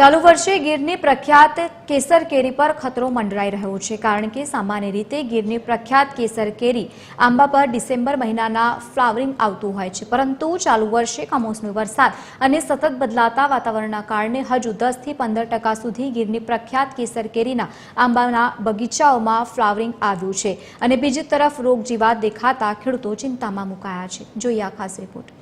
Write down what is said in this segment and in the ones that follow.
ચાલુ વર્ષે ગીરની પ્રખ્યાત કેસર કેરી પર ખતરો મંડરાઈ રહ્યો છે, કારણ કે સામાન્ય રીતે ગીરની પ્રખ્યાત કેસર કેરી આંબા પર ડિસેમ્બર મહિનાના ફ્લાવરિંગ આવતું હોય છે, પરંતુ ચાલુ વર્ષે કમોસમી વરસાદ અને સતત બદલાતા વાતાવરણના કારણે હજુ દસથી પંદર ટકા સુધી ગીરની પ્રખ્યાત કેસર કેરીના આંબાના બગીચાઓમાં ફ્લાવરિંગ આવ્યું છે અને બીજી તરફ રોગ જીવાત દેખાતા ખેડૂતો ચિંતામાં મુકાયા છે. જોઈએ આ ખાસ રિપોર્ટ.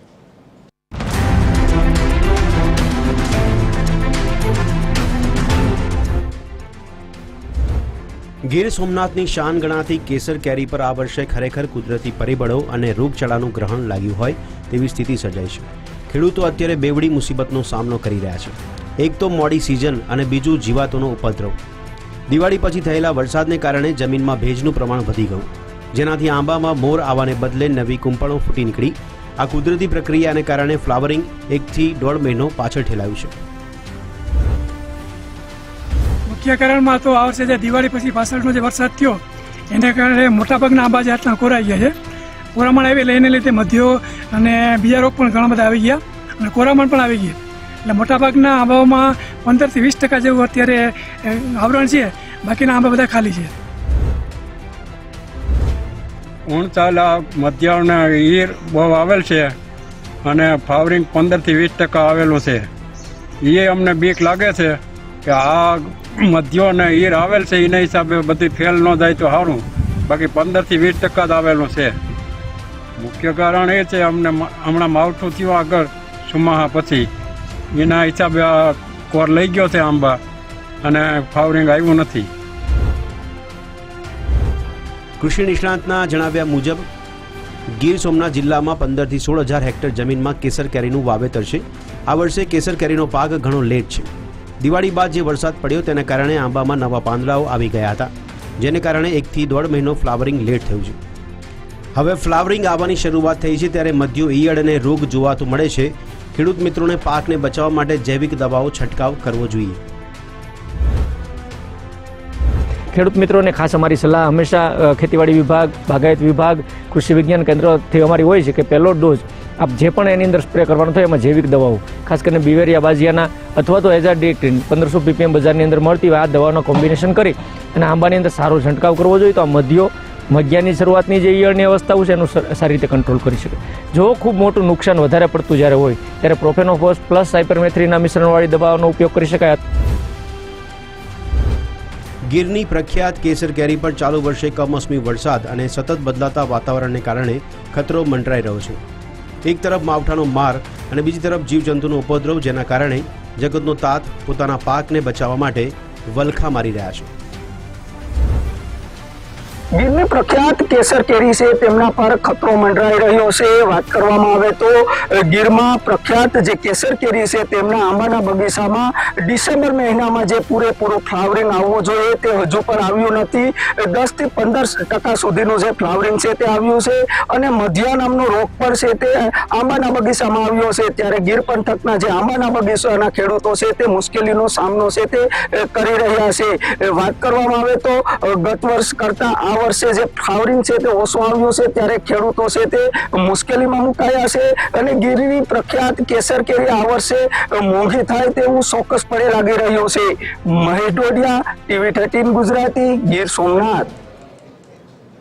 ગીર સોમનાથની શાન ગણાતી કેસર કેરી પર આ વર્ષે ખરેખર કુદરતી પરિબળો અને રોગચાળાનું ગ્રહણ લાગ્યું હોય તેવી સ્થિતિ સર્જાઈ છે. ખેડૂતો અત્યારે બેવડી મુસીબતનો સામનો કરી રહ્યા છે. એક તો મોડી સિઝન અને બીજું જીવાતોનો ઉપદ્રવ. દિવાળી પછી થયેલા વરસાદને કારણે જમીનમાં ભેજનું પ્રમાણ વધી ગયું. જેનાથી આંબામાં મોર આવવાને બદલે નવી કુંપણો ફૂટી નીકળી. આ કુદરતી પ્રક્રિયાને કારણે ફ્લાવરિંગ એકથી દોઢ મહિનો પાછળ ઠેલાયું છે. મુખ્ય તો આ વર્ષે જે દિવાળી પછી પાછળનો જે વરસાદ થયો, એને કારણે મોટાભાગના આંબા જે હાથના કોરાઈ ગયા છે. કોરામણ આવી એને લીધે મધ્યો અને બીજા રોગ પણ ઘણા બધા આવી ગયા અને કોરામણ પણ આવી ગયા. એટલે મોટાભાગના આંબાઓમાં પંદરથી વીસ ટકા જેવું અત્યારે આવરણ છે, બાકીના આંબા બધા ખાલી છે. ઉણચાલા મધ્યાના ઈર બહુ આવેલ છે અને ફાવરિંગ પંદરથી વીસ ટકા આવેલું છે. એ અમને બીક લાગે છે. કે આ મધ્યો અને ઈર આવેલ છે, એના હિસાબે બધી ફેલ ન જાય તો સારું બાકી પંદરથી વીસ ટકા જ આવેલું છે. મુખ્ય કારણ એ છે, અમને હમણાં માવઠું થયું આગળ, સુમાહા પછી. એના હિસાબે આ કોર લઈ ગયો છે આંબા, અને ફાવરિંગ આવ્યું નથી. કૃષિ નિષ્ણાંતના જણાવ્યા મુજબ, ગીર સોમનાથ જિલ્લામાં પંદરથી સોળ હજાર હેક્ટર જમીનમાં કેસર કેરીનું વાવેતર છે. આ વર્ષે કેસર કેરીનો પાક ઘણો લેટ છે. દિવાળી બાદ જે વરસાદ પડ્યો તેને કારણે આંબામાં નવા પાંદડાઓ આવી ગયા હતા, જેને કારણે એકથી દોઢ મહિનો ફ્લાવરિંગ લેટ થયું છે. હવે ફ્લાવરિંગ આવવાની શરૂઆત થઈ છે ત્યારે મધ્યો ઈયળ અને રોગ જોવાતું મળે છે. ખેડૂત મિત્રોને પાકને બચાવવા માટે જૈવિક દવાઓ છંટકાવ કરવો જોઈએ. ખેડૂત મિત્રોને ખાસ અમારી સલાહ હંમેશા ખેતીવાડી વિભાગ, બાગાયત વિભાગ, કૃષિ વિજ્ઞાન કેન્દ્રથી અમારી હોય છે કે પહેલો ડોઝ આપ જે પણ એની અંદર સ્પ્રે કરવાનો થાય એમાં જૈવિક દવાઓ, ખાસ કરીને બિવેરિયા બાજિયાના અથવા તો એઝા ડિએક્ટિન પંદરસો પીપીએમ બજારની અંદર મળતી હોય આ દવાનો કોમ્બિનેશન કરી અને આંબાની અંદર સારો છંટકાવ કરવો જોઈએ તો આ મધ્યો મધ્યાની શરૂઆતની જે ઈયળની અવસ્થાઓ છે એનું સારી રીતે કંટ્રોલ કરી શકે. જો ખૂબ મોટું નુકસાન વધારે પડતું જ્યારે હોય, ત્યારે પ્રોફેનોફોસ પ્લસ સાયપરમેથ્રીના મિશ્રણવાળી દવાઓનો ઉપયોગ કરી શકાય. ગીરની પ્રખ્યાત કેસર કેરી પર ચાલુ વર્ષે કમોસમી વરસાદ અને સતત બદલાતા વાતાવરણને કારણે ખતરો મંડરાઈ રહ્યો છે. એક તરફ માવઠાનો માર અને બીજી તરફ જીવજંતુનો ઉપદ્રવ જેના કારણે જગતનો તાત પોતાના પાકને બચાવવા માટે વલખા મારી રહ્યા છે. ગીરની પ્રખ્યાત કેસર કેરી છે, તેમના પર ખતરો મંડરાઈ રહ્યો છે. વાત કરવામાં આવે તો ગીરમાં પ્રખ્યાત જે કેસર કેરી છે, તેમના આંબાના બગીચામાં ડિસેમ્બર મહિનામાં જે પૂરેપૂરું ફ્લાવરિંગ આવવું જોઈએ તે હજુ પણ આવ્યું નથી. દસથી પંદર ટકા સુધીનું જે ફ્લાવરિંગ છે તે આવ્યું છે અને મધ્યા નામનો રોગ પણ છે તે આંબાના બગીચામાં આવ્યો છે. ત્યારે ગીર પંથકના જે આંબાના બગીચાના ખેડૂતો છે તે મુશ્કેલીનો સામનો છે તે કરી રહ્યા છે. વાત કરવામાં આવે તો ગત વર્ષ કરતા આ વર્ષે જે ફ્લાવરિંગ છે તે ઓછું આવ્યું છે, ત્યારે ખેડૂતો છે તે મુશ્કેલીમાં મુકાયા છે અને ગીરની પ્રખ્યાત કેસર કેરી આ વર્ષે મોંઘી થાય તેવું ચોક્કસપણે લાગી રહ્યું છે. Mahesh Dodiya TV thirteen Gujarati, Gir Somnath.